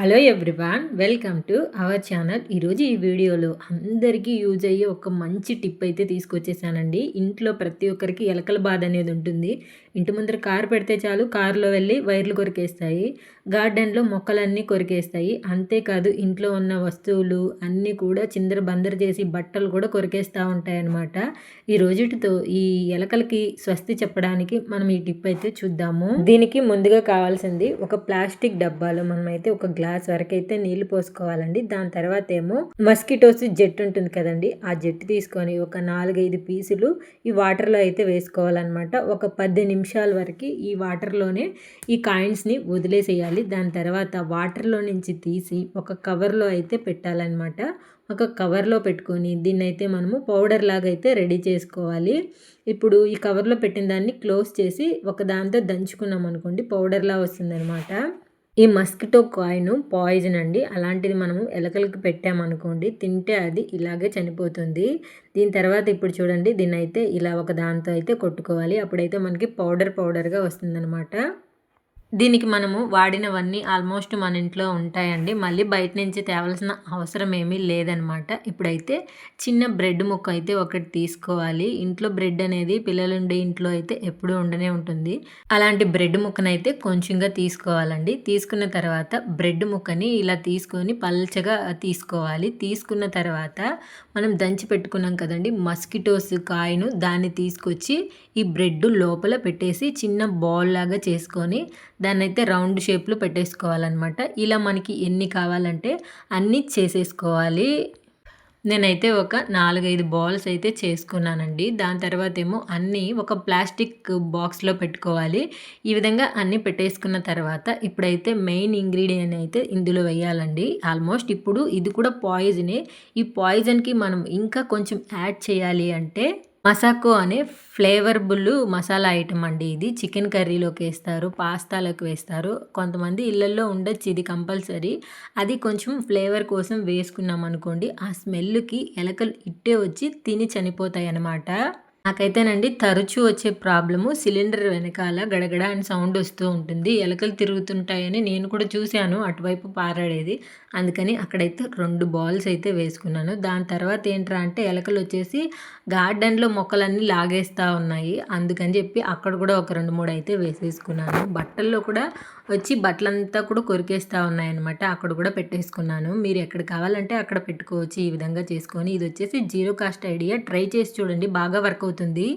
Hello everyone welcome to our channel. ఈరోజు ఈ వీడియోలో అందరికీ యూజ్ అయ్యే ఒక మంచి టిప్ అయితే తీసుకొచ్చేసానండి. ఇంట్లో ప్రతి ఒక్కరికి ఎలకల బాధ అనేది ఉంటుంది. ఇంటి ముందర కారు పెడితే చాలు కారులో వెళ్ళి వైర్లు కొరికేస్తాయి. గార్డెన్లో మొక్కలన్నీ కొరికేస్తాయి. అంతేకాదు ఇంట్లో ఉన్న వస్తువులు అన్నీ కూడా చిందర బందర చేసి బట్టలు కూడా కొరికేస్తూ ఉంటాయన్నమాట. ఈ రోజుటితో ఈ ఎలకలకి స్వస్తి చెప్పడానికి మనం ఈ టిప్ అయితే చూద్దాము. దీనికి ముందుగా కావాల్సింది ఒక ప్లాస్టిక్ డబ్బాలో మనమైతే ఒక గ్లాస్ గ్లాస్ వరకు అయితే నీళ్ళు పోసుకోవాలండి. దాని తర్వాత ఏమో మస్కిటోస్ జెట్ ఉంటుంది కదండి. ఆ జెట్ తీసుకొని ఒక నాలుగైదు పీసులు ఈ వాటర్లో అయితే వేసుకోవాలన్నమాట. ఒక పది నిమిషాల వరకు ఈ వాటర్లోనే ఈ కాయిన్స్ని వదిలేసేయాలి. దాని తర్వాత వాటర్లో నుంచి తీసి ఒక కవర్లో అయితే పెట్టాలన్నమాట. ఒక కవర్లో పెట్టుకొని దీన్ని అయితే మనము పౌడర్ లాగా అయితే రెడీ చేసుకోవాలి. ఇప్పుడు ఈ కవర్లో పెట్టిన దాన్ని క్లోజ్ చేసి ఒక దాంతో దంచుకున్నాం అనుకోండి పౌడర్లా వస్తుందన్నమాట. ఈ మస్కిటో కాయిన్ పాయిజన్ అండి. అలాంటిది మనము ఎలకలకి పెట్టామనుకోండి తింటే అది ఇలాగే చనిపోతుంది. దీని తర్వాత ఇప్పుడు చూడండి దీన్ని అయితే ఇలా ఒక దాంతో అయితే కొట్టుకోవాలి. అప్పుడైతే మనకి పౌడర్ పౌడర్గా వస్తుందన్నమాట. దీనికి మనము వాడినవన్నీ ఆల్మోస్ట్ మన ఇంట్లో ఉంటాయండి. మళ్ళీ బయట నుంచి తేవాల్సిన అవసరం ఏమీ లేదనమాట. ఇప్పుడైతే చిన్న బ్రెడ్ ముక్క అయితే ఒకటి తీసుకోవాలి. ఇంట్లో బ్రెడ్ అనేది పిల్లలు ఉండే ఇంట్లో అయితే ఎప్పుడూ ఉండనే ఉంటుంది. అలాంటి బ్రెడ్ ముక్కనైతే కొంచెంగా తీసుకోవాలండి. తీసుకున్న తర్వాత బ్రెడ్ ముక్కని ఇలా తీసుకొని పల్చగా తీసుకోవాలి. తీసుకున్న తర్వాత మనం దంచి పెట్టుకున్నాం కదండి మస్కిటోస్ కాయను దాన్ని తీసుకొచ్చి ఈ బ్రెడ్ లోపల పెట్టేసి చిన్న బాల్ లాగా చేసుకొని దాన్ని అయితే రౌండ్ షేప్లో పెట్టేసుకోవాలన్నమాట. ఇలా మనకి ఎన్ని కావాలంటే అన్నీ చేసేసుకోవాలి. నేనైతే ఒక నాలుగైదు బాల్స్ అయితే చేసుకున్నానండి. దాని తర్వాత ఏమో అన్నీ ఒక ప్లాస్టిక్ బాక్స్లో పెట్టుకోవాలి. ఈ విధంగా అన్నీ పెట్టేసుకున్న తర్వాత ఇప్పుడైతే మెయిన్ ఇంగ్రీడియంట్ అయితే ఇందులో వేయాలండి. ఆల్మోస్ట్ ఇప్పుడు ఇది కూడా పాయిజనే. ఈ పాయిజన్కి మనం ఇంకా కొంచెం యాడ్ చేయాలి అంటే మసాకో అనే ఫ్లేవర్బుల్ మసాలా ఐటమ్ అండి ఇది. చికెన్ కర్రీలోకి వేస్తారు పాస్తాలోకి వేస్తారు. కొంతమంది ఇళ్ళల్లో ఉండొచ్చు ఇది కంపల్సరీ. అది కొంచెం ఫ్లేవర్ కోసం వేసుకున్నాం అనుకోండి ఆ స్మెల్కి ఎలకలు ఇట్టే వచ్చి తిని చనిపోతాయి అన్నమాట నాకైతేనండి తరచూ వచ్చే ప్రాబ్లము సిలిండర్ వెనకాల గడగడ అని సౌండ్ వస్తూ ఉంటుంది. ఎలకలు తిరుగుతుంటాయని నేను కూడా చూశాను. అటువైపు పారాడేది. అందుకని అక్కడైతే రెండు బాల్స్ అయితే వేసుకున్నాను. దాని తర్వాత ఏంట్రా అంటే ఎలకలు వచ్చేసి గార్డెన్లో మొక్కలన్నీ లాగేస్తూ ఉన్నాయి. అందుకని చెప్పి అక్కడ కూడా ఒక రెండు మూడు అయితే వేసేసుకున్నాను. బట్టల్లో కూడా వచ్చి బట్టలంతా కూడా కొరికేస్తూ ఉన్నాయన్నమాట. అక్కడ కూడా పెట్టేసుకున్నాను. మీరు ఎక్కడ కావాలంటే అక్కడ పెట్టుకోవచ్చు. ఈ విధంగా చేసుకొని ఇది వచ్చేసి జీరో కాస్ట్ ఐడియా. ట్రై చేసి చూడండి. బాగా వర్క్ అవుతుంది.